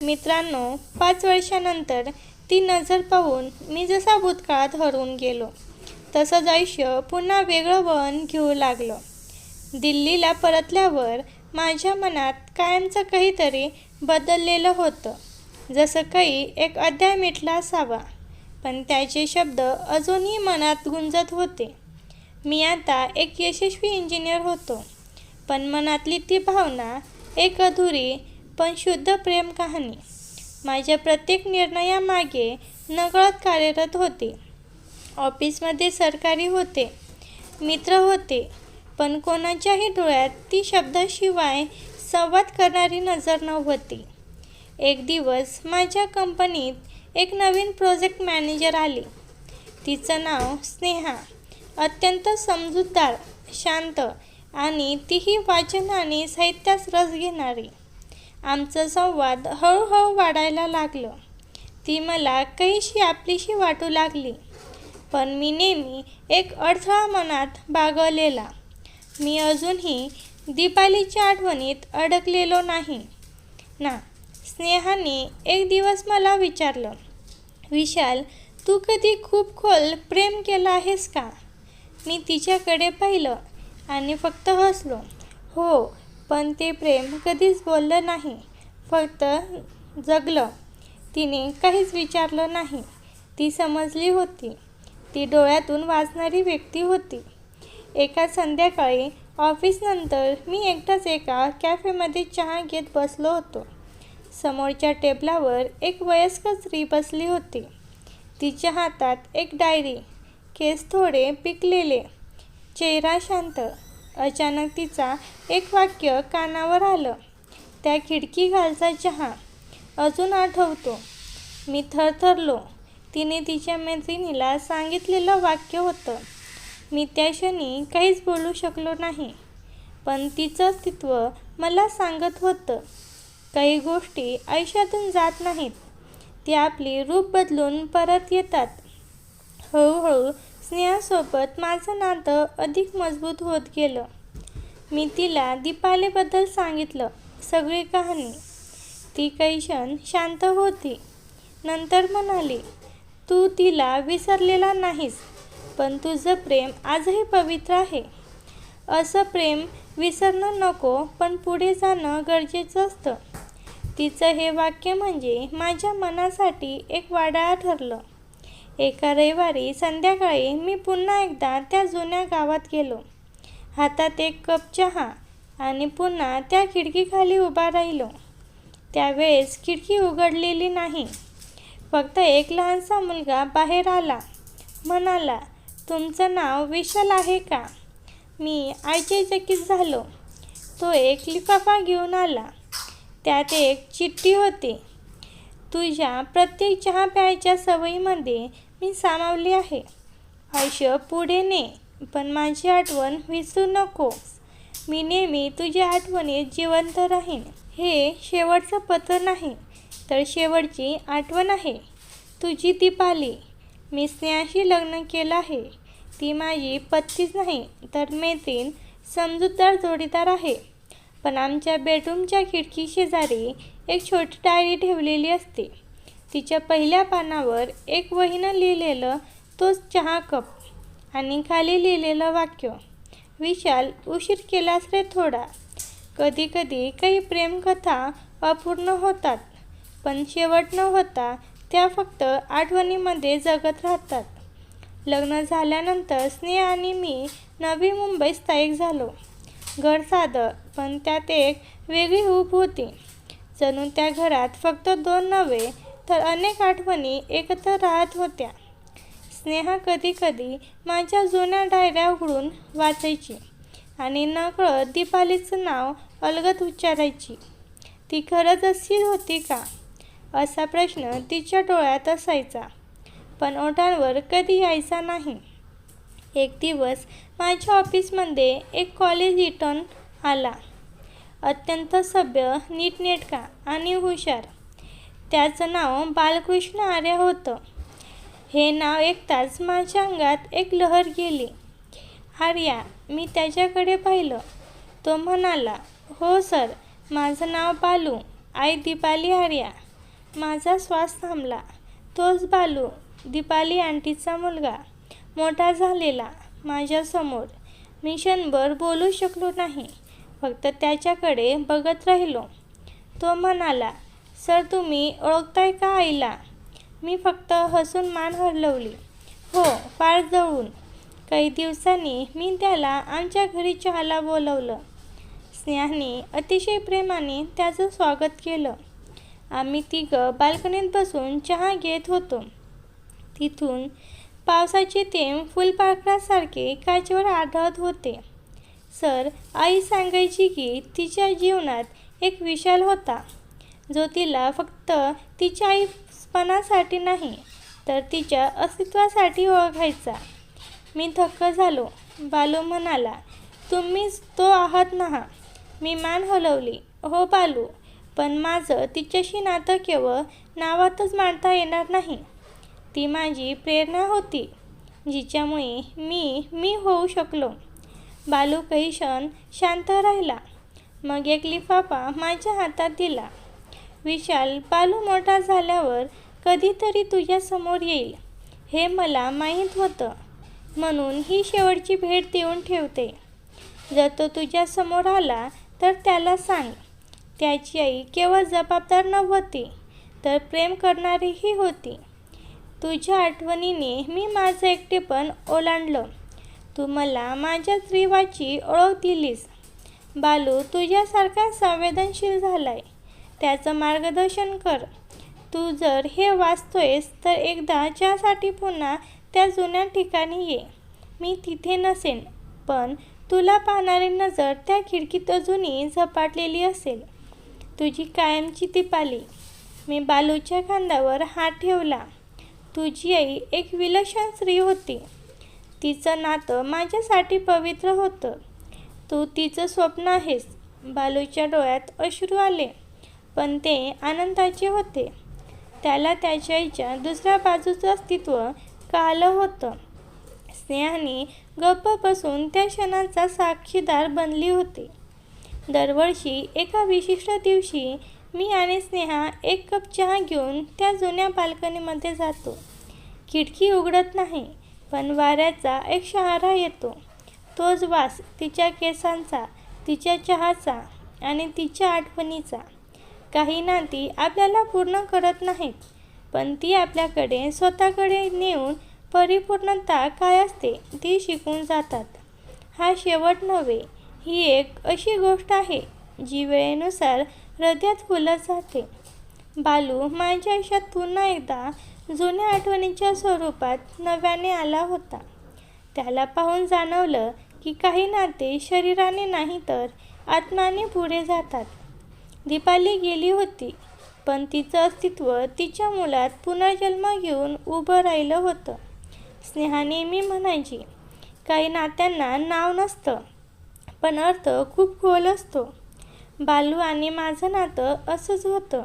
मित्रांनो पाच वर्षानंतर ती नजर पाहून मी जसा भूतकाळात हरवून गेलो तसंच आयुष्य पुन्हा वेगळं वळण घेऊ लागलं. दिल्लीला परतल्यावर माझ्या मनात कायमचं काहीतरी बदललेलं होतं. जसं काही एक अध्याय मिटला असावा पण त्याचे शब्द अजूनही मनात गुंजत होते. मी आता एक यशस्वी इंजिनियर होतो पण मनातली ती भावना एक अधुरी पण शुद्ध प्रेम कहाणी. माझ्या प्रत्येक निर्णयामागे नकळत कार्यरत होते. ऑफिसमध्ये सरकारी होते मित्र होते पण कोणाच्याही डोळ्यात ती शब्दाशिवाय संवाद करणारी नजर नव्हती. एक दिवस माझ्या कंपनीत एक नवीन प्रोजेक्ट मॅनेजर आली. तिचं नाव स्नेहा अत्यंत समजूतदार शांत आणि तीही वाचन आणि साहित्यास रस घेणारी. आमचं संवाद हळूहळू वाढायला लागलं. ती मला काहीशी आपलीशी वाटू लागली. पण मी नेहमी एक अडथळा मनात बागवलेला मी अजूनही दीपालीच्या आठवणीत अडकलेलो नाही. ना स्नेहाने एक दिवस मला विचारलं विशाल तू कधी खूप खोल प्रेम केलं आहेस का? मी तिच्याकडे पाहिलं आणि फक्त हसलो. हो पण ते प्रेम कधीच बोललं नाही. फक्त जगलं. तिने काहीच विचारलं नाही. ती समजली होती. ती डोळ्यातून वाचणारी व्यक्ती होती. एका संध्याकाळी ऑफिसनंतर मी एकटाच एका कॅफेमध्ये चहा घेत बसलो होतो. समोरच्या टेबलावर एक वयस्कर स्त्री बसली होती. तिच्या हातात एक डायरी. केस थोडे पिकलेले. चेहरा शांत. अचानक तिचा एक वाक्य कानावर आलं. त्या खिडकी घालचा चहा. अजून आठवतो. मी थरथरलो. तिने तिच्या मैत्रिणीला सांगितलेलं वाक्य होतं. मी त्या क्षणी काहीच बोलू शकलो नाही. पण तिचं अस्तित्व मला सांगत होतं. काही गोष्टी आयुष्यातून जात नाहीत. ती आपली रूप बदलून परत येतात. हळूहळू स्नेहासोबत माझं नातं अधिक मजबूत होत गेलं. मी तिला दीपालेबद्दल सांगितलं सगळी कहाणी. ती काही क्षण शांत होती. नंतर म्हणाली तू तिला विसरलेला नाहीस पण तुझं प्रेम आजही पवित्र आहे. असं प्रेम विसरणं नको पण पुढे जाणं गरजेचं असतं. तिचं हे वाक्य म्हणजे माझ्या मनासाठी एक वाडाळा ठरलं. एका रविवारी संध्याकाळी मी पुन्हा एकदा त्या जुन्या गावात गेलो. हातात एक कप चहा आणि पुन्हा त्या खिडकीखाली उभा राहिलो. त्यावेळेस खिडकी उघडलेली नाही. फक्त एक लहानसा मुलगा बाहेर आला. म्हणाला तुमचं नाव विशाल आहे का? मी आश्चर्यचकित झालो. तो एक लिफाफा घेऊन आला. त्यात एक चिठ्ठी होती. तुझ्या प्रत्येक चहा प्यायच्या सवयीमध्ये मी सामावली आहे. आयुष्य पुढे ने पण माझी आठवण विसरू नको मी नेहमी तुझ्या आठवणीत जिवंत राहीन. हे शेवटचं पत्र नाही तर शेवटची आठवण आहे. तुझी दीपाली मी स्नेहाशी लग्न केलं आहे. ती माझी पत्तीच नाही तर मैत्रीण समजूतदार जोडीदार आहे. पण आमच्या बेडरूमच्या खिडकी शेजारी एक छोटी डायरी ठेवलेली असते. तिच्या पहिल्या पानावर एक वहीनं लिहिलेलं तोच चहा कप. आणि खाली लिहिलेलं वाक्य विशाल उशीर केलास रे थोडा. कधीकधी काही प्रेमकथा अपूर्ण होतात पण शेवट न होता त्या फक्त आठवणीमध्ये जगत राहतात. लग्न झाल्यानंतर स्नेहा आणि मी नवी मुंबईत स्थायिक झालो. घर साधं पण त्यात एक वेगळी हूप होती. जणू त्या घरात फक्त दोन नव्हे तर अनेक आठवणी एकत्र राहत होत्या. स्नेहा कधीकधी माझ्या जुन्या डायऱ्या उघडून वाचायची आणि नकळत दीपालीचं नाव अलगत उच्चारायची. ती खरंच अशी होती का? असा प्रश्न तिच्या डोळ्यात असायचा. पण ओठांवर कधी यायचा नाही. एक दिवस माझ्या ऑफिसमध्ये एक कॉलेज रिटर्न आला. अत्यंत सभ्य नीटनेटका आणि हुशार. त्याचं नाव बालकृष्ण आर्य होतं. हे नाव ऐकताच माझ्या अंगात एक लहर गेली. आर्या मी त्याच्याकडे पाहिलं. तो म्हणाला हो सर माझं नाव बालू. आई दीपाली आर्या. माझा श्वास थांबला. तोच बालू दीपाली आंटीचा मुलगा. मोठा झालेला माझ्यासमोर मी क्षणभर बोलू शकलो नाही. फक्त त्याच्याकडे बघत राहिलो. तो म्हणाला सर तुम्ही ओळखताय का आईला? मी फक्त हसून मान हलवली हो फार जवळून काही दिवसांनी मी त्याला आमच्या घरी चहाला बोलवलं. स्नेहाने अतिशय प्रेमाने त्याचं स्वागत केलं. आम्ही तिघं बाल्कनीत बसून चहा घेत होतो. तिथून पावसाचे थेंब फुलपाखरासारखे काचवर आढळत होते. सर आई सांगायची की तिच्या जीवनात एक विशाल होता. जो तिला फक्त तिच्या पणासाठी नाही तर तिच्या अस्तित्वासाठी ओळखायचा. मी थक्क झालो. बालू म्हणाला तुम्हीच तो आहात ना? मी मान हलवली. हो बालू. पण माझं तिच्याशी नातं केवळ नावातच मांडता येणार नाही. ती माझी प्रेरणा होती जिच्यामुळे मी मी होऊ शकलो. बालू काही क्षण शांत राहिला. मग एक लिफाफा माझ्या हातात दिला. विशाल बालू मोठा झाल्यावर कधीतरी तुझ्यासमोर येईल. हे मला माहीत होतं. म्हणून ही शेवटची भेट देऊन ठेवते. जर तो तुझ्यासमोर आला तर त्याला सांग. त्याची आई केवळ जबाबदार नव्हती तर प्रेम करणारीही होती. तुझ्या आठवणीने मी माझं एकटेपण ओलांडलं. तू मला माझ्या स्त्रीवाची ओळख दिलीस. बालू तुझ्यासारखा संवेदनशील झालाय. त्याचं मार्गदर्शन कर. तू जर हे वाचतोयस तर एकदा ज्यासाठी पुन्हा त्या जुन्या ठिकाणी ये. मी तिथे नसेन पण तुला पाहणारी नजर त्या खिडकीत अजूनही झपाटलेली असेल. तुझी कायमची ती पाली मी बालूच्या खांद्यावर हात ठेवला. तुझी आई एक विलक्षण स्त्री होती. तिचं नातं माझ्यासाठी पवित्र होतं. तू तिचं स्वप्न आहेस. बालूच्या डोळ्यात अश्रू आले. पण ते आनंदाचे होते. त्याला त्याच्या आईच्या दुसऱ्या बाजूचं अस्तित्व कळलं होतं. स्नेहाने गप्प बसून त्या क्षणाचा साक्षीदार बनली होती. दरवर्षी एका विशिष्ट दिवशी मी आणि स्नेहा एक कप चहा घेऊन त्या जुन्या बाल्कनीमध्ये जातो. खिडकी उघडत नाही पण वाऱ्याचा एक शहारा येतो. तोच वास तिच्या केसांचा तिच्या चहाचा आणि तिच्या आठवणीचा. काही नाती आपल्याला पूर्ण करत नाहीत. पण ती आपल्याकडे स्वतःकडे नेऊन परिपूर्णता काय असते ती शिकून जातात. हा शेवट नव्हे ही एक अशी गोष्ट आहे जी वेळेनुसार हृदयात फुलत जाते. बालू माझ्या आयुष्यात पुन्हा एकदा जुन्या आठवणीच्या स्वरूपात नव्याने आला होता. त्याला पाहून जाणवलं की काही नाते शरीराने नाही तर आत्माने पुढे जातात. दीपाली गेली होती पण तिचं अस्तित्व तिच्या मुलात पुनर्जन्म घेऊन उभं राहिलं होतं. स्नेहा नेहमी म्हणायची काही नात्यांना नाव नसतं पण अर्थ खूप खोल असतो. बालू आणि माझं नातं असंच होतं.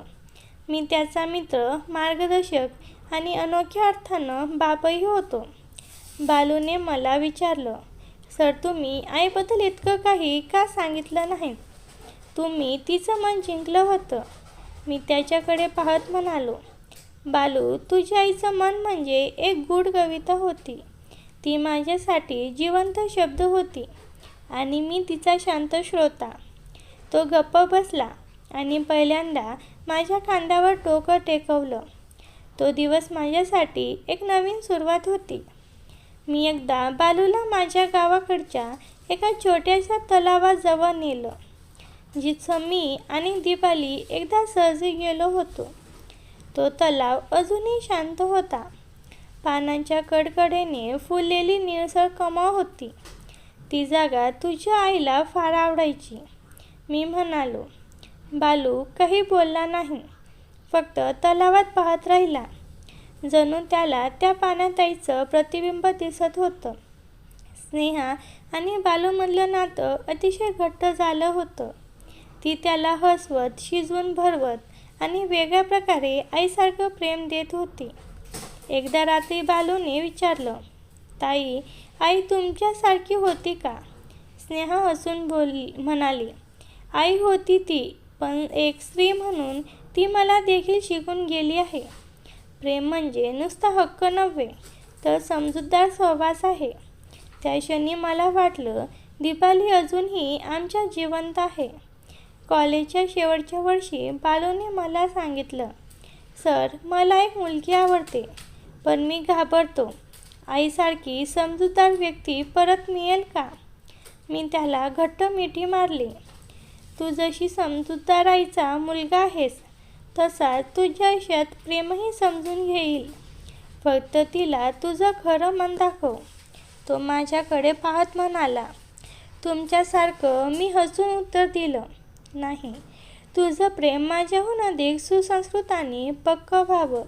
मी त्याचा मित्र मार्गदर्शक आणि अनोख्या अर्थानं बापही होतो. बालूने मला विचारलं सर तुम्ही आईबद्दल इतकं काही का सांगितलं नाही तुम्ही तिचं मन जिंकलं होतं. मी त्याच्याकडे पाहत म्हणालो बालू तुझ्या आईचं मन म्हणजे एक गूढ कविता होती. ती माझ्यासाठी जिवंत शब्द होती आणि मी तिचा शांत श्रोता. तो गप्प बसला आणि पहिल्यांदा माझ्या खांद्यावर टोकं टेकवलं. तो दिवस माझ्यासाठी एक नवीन सुरुवात होती. मी एकदा बालूला माझ्या गावाकडच्या एका छोट्याशा तलावाजवळ नेलं. जिथं मी आणि दिपाली एकदा सहजी गेलो होतो. तो तलाव अजूनही शांत होता. पानांच्या कडकडेने फुललेली निळसर कमाव होती. ती जागा तुझ्या आईला फार आवडायची. मी म्हणालो बालू काही बोलला नाही. फक्त तलावात पाहत राहिला. जणू त्याला त्या पाण्यात आईचं प्रतिबिंब दिसत होतं. स्नेहा आणि बालूमधलं नातं अतिशय घट्ट झालं होतं. ती त्याला हसवत शिजवून भरवत आणि वेगळ्या प्रकारे आईसारखं प्रेम देत होती. एकदा रात्री बालूने विचारलं ताई आई तुमच्यासारखी होती का? स्नेहा हसून बोलली म्हणाली आई होती ती पण एक स्त्री म्हणून ती मला देखील शिकून गेली आहे. प्रेम म्हणजे नुसता हक्क नव्हे तर समजूतदार सहवास आहे. त्या क्षणी मला वाटलं दीपाली अजूनही आमच्या जिवंत आहे. कॉलेजच्या शेवटच्या वर्षी बालूने मला सांगितलं सर मला एक मुलगी आवडते पण मी घाबरतो. आईसारखी समजूतदार व्यक्ती परत मिळेल का मी त्याला घट्ट मिठी मारली. तू जशी समजूतदार आईचा मुलगा आहेस तसा तुझ्या आयुष्यात प्रेमही समजून घेईल. फक्त तिला तुझं खरं मन दाखव. तो माझ्याकडे पाहत म्हणाला तुमच्यासारखं मी हसून उत्तर दिलं. नाही. तुझं प्रेम माझ्याहून अधिक सुसंस्कृताने पक्क व्हावं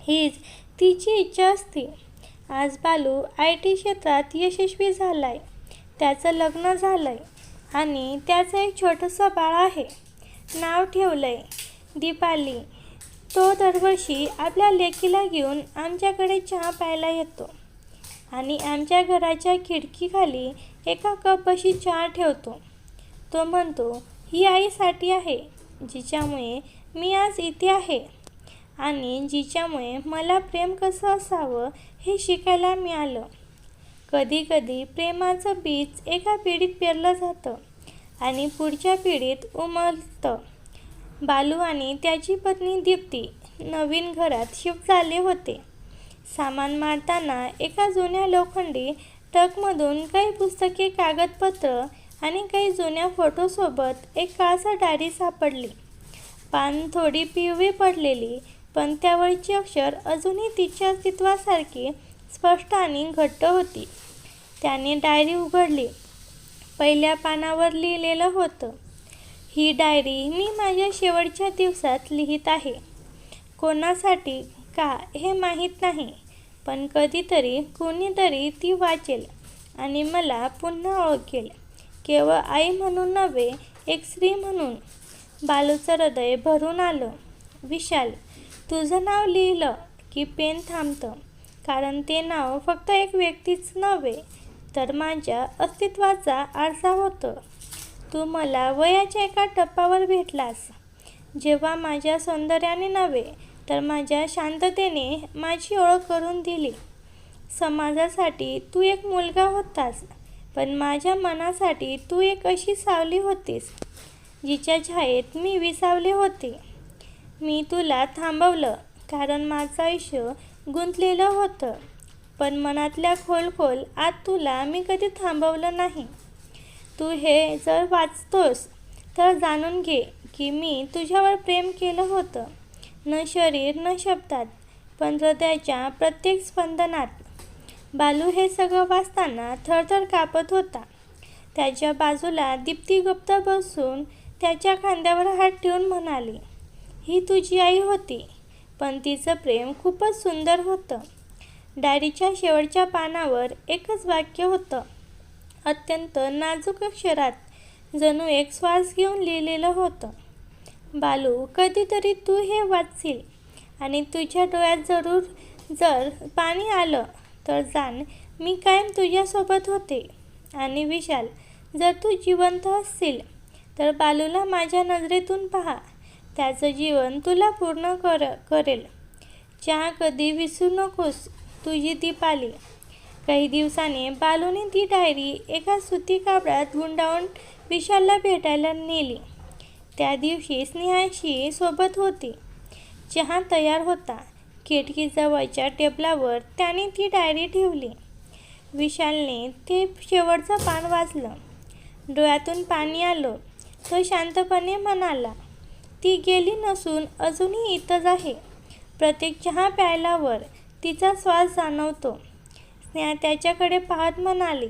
हीच तिची इच्छा असते. आज बालू आय टी क्षेत्रात यशस्वी झाला आहे त्याचं लग्न झालं आहे आणि त्याचं एक छोटंसं बाळ आहे. नाव ठेवलं आहे दीपाली. तो दरवर्षी आपल्या लेकीला घेऊन आमच्याकडे चहा प्यायला येतो आणि आमच्या घराच्या खिडकीखाली एका कपशी चहा ठेवतो. तो म्हणतो ही आईसाठी आहे जिच्यामुळे मी आज इथे आहे. आणि जिच्यामुळे मला प्रेम कसं असावं हे शिकायला मिळालं. कधीकधी प्रेमाचं बीज एका पिढीत पेरलं जातं आणि पुढच्या पिढीत उमलतं. बालू आणि त्याची पत्नी दीप्ती नवीन घरात शिफ्ट झाले होते. सामान मारताना एका जुन्या लोखंडी ट्रकमधून काही पुस्तके कागदपत्र आणि काही जुन्या फोटोसोबत एक काळसा डायरी सापडली. पान थोडी पिवळी पडलेली पण त्यावरची अक्षर अजूनही तिच्या अस्तित्वासारखी स्पष्ट आणि घट्ट होती. त्याने डायरी उघडली. पहिल्या पानावर लिहिलेलं होतं ही डायरी मी माझ्या शेवटच्या दिवसात लिहित आहे. कोणासाठी का हे माहीत नाही पण कधीतरी कोणीतरी ती वाचेल आणि मला पुन्हा ओळखेल. केवळ आई म्हणून नव्हे एक स्त्री म्हणून. बालूचं हृदय भरून आलं. विशाल तुझं नाव लिहिलं की पेन थांबतं. कारण ते नाव फक्त एक व्यक्तीच नव्हे तर माझ्या अस्तित्वाचा आरसा होतं. तू मला वयाच्या एका टप्प्यावर भेटलास. जेव्हा माझ्या सौंदर्याने नव्हे तर माझ्या शांततेने माझी ओळख करून दिली. समाजासाठी तू एक मुलगा होतास. पण माझ्या मनासाठी तू एक अशी सावली होतीस जिच्या छायेत मी विसावले होते. मी तुला थांबवलं कारण माझं आयुष्य गुंतलेलं होतं. पण मनातल्या खोल खोल आत तुला मी कधी थांबवलं नाही. तू हे जर वाचतोस तर जाणून घे की मी तुझ्यावर प्रेम केलं होतं. न शरीर न शब्दात पण हृदयाच्या प्रत्येक स्पंदनात बालू हे सगळं वाचताना थरथर कापत होता. त्याच्या बाजूला दीप्ती गुप्त बसून त्याच्या खांद्यावर हात ठेवून म्हणाली ही तुझी आई होती पण तिचं प्रेम खूपच सुंदर होतं. डायरीच्या शेवटच्या पानावर एकच वाक्य होतं. अत्यंत नाजूक अक्षरात जणू एक श्वास घेऊन लिहिलेलं होतं. बालू कधीतरी तू हे वाचशील आणि तुझ्या डोळ्यात जरूर जर पाणी आलं तर जाण मी कायम तुझ्यासोबत होते. आणि विशाल जर तू जिवंत असशील तर बालूला माझ्या नजरेतून पहा. त्याचं जीवन तुला पूर्ण कर करेल. चहा कधी विसरू नकोस तुझी दीपाली काही दिवसाने बालूने ती डायरी एका सुती कापडात गुंडाळून विशालला भेटायला नेली. त्या दिवशी स्नेहाशी सोबत होती. चहा तयार होता. खिडकीजवळच्या टेबलावर त्याने ती डायरी ठेवली. विशालने ते शेवटचं पान वाचलं डोळ्यातून पाणी आलं. तो शांतपणे म्हणाला ती गेली नसून अजूनही इथंच आहे. प्रत्येक चहा प्यायल्यावर तिचा श्वास जाणवतो. स्नेहा त्याच्याकडे पाहत म्हणाली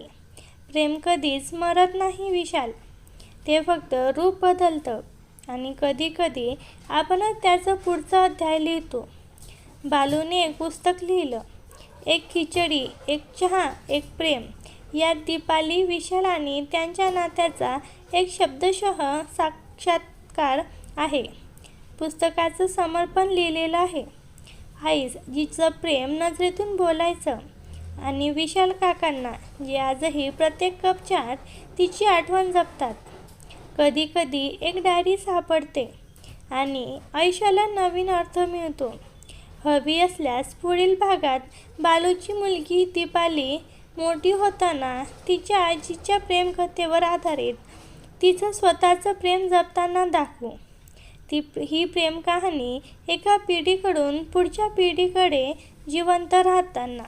प्रेम कधीच मरत नाही विशाल. ते फक्त रूप बदलतं आणि कधीकधी आपणच त्याचं पुढचा अध्याय लिहितो. बालूने एक पुस्तक लिहिलं. एक खिचडी एक चहा एक प्रेम. यात दीपाली विशाल आणि त्यांच्या नात्याचा एक शब्दशः साक्षात्कार आहे. पुस्तकाचं समर्पण लिहिलेलं आहे. आईस जिचं प्रेम नजरेतून बोलायचं आणि विशाल काकांना जे आजही प्रत्येक कप चहात तिची आठवण जपतात. कधीकधी एक डायरी सापडते आणि आयुष्याला नवीन अर्थ मिळतो. हवी असल्यास पुढील भागात बालूची मुलगी दीपाली मोठी होताना तिच्या आजीच्या प्रेमकथेवर आधारित तिचं स्वतःचं प्रेम जपताना दाखवू. ती ही प्रेम कहाणी एका पिढीकडून पुढच्या पिढीकडे जिवंत राहताना.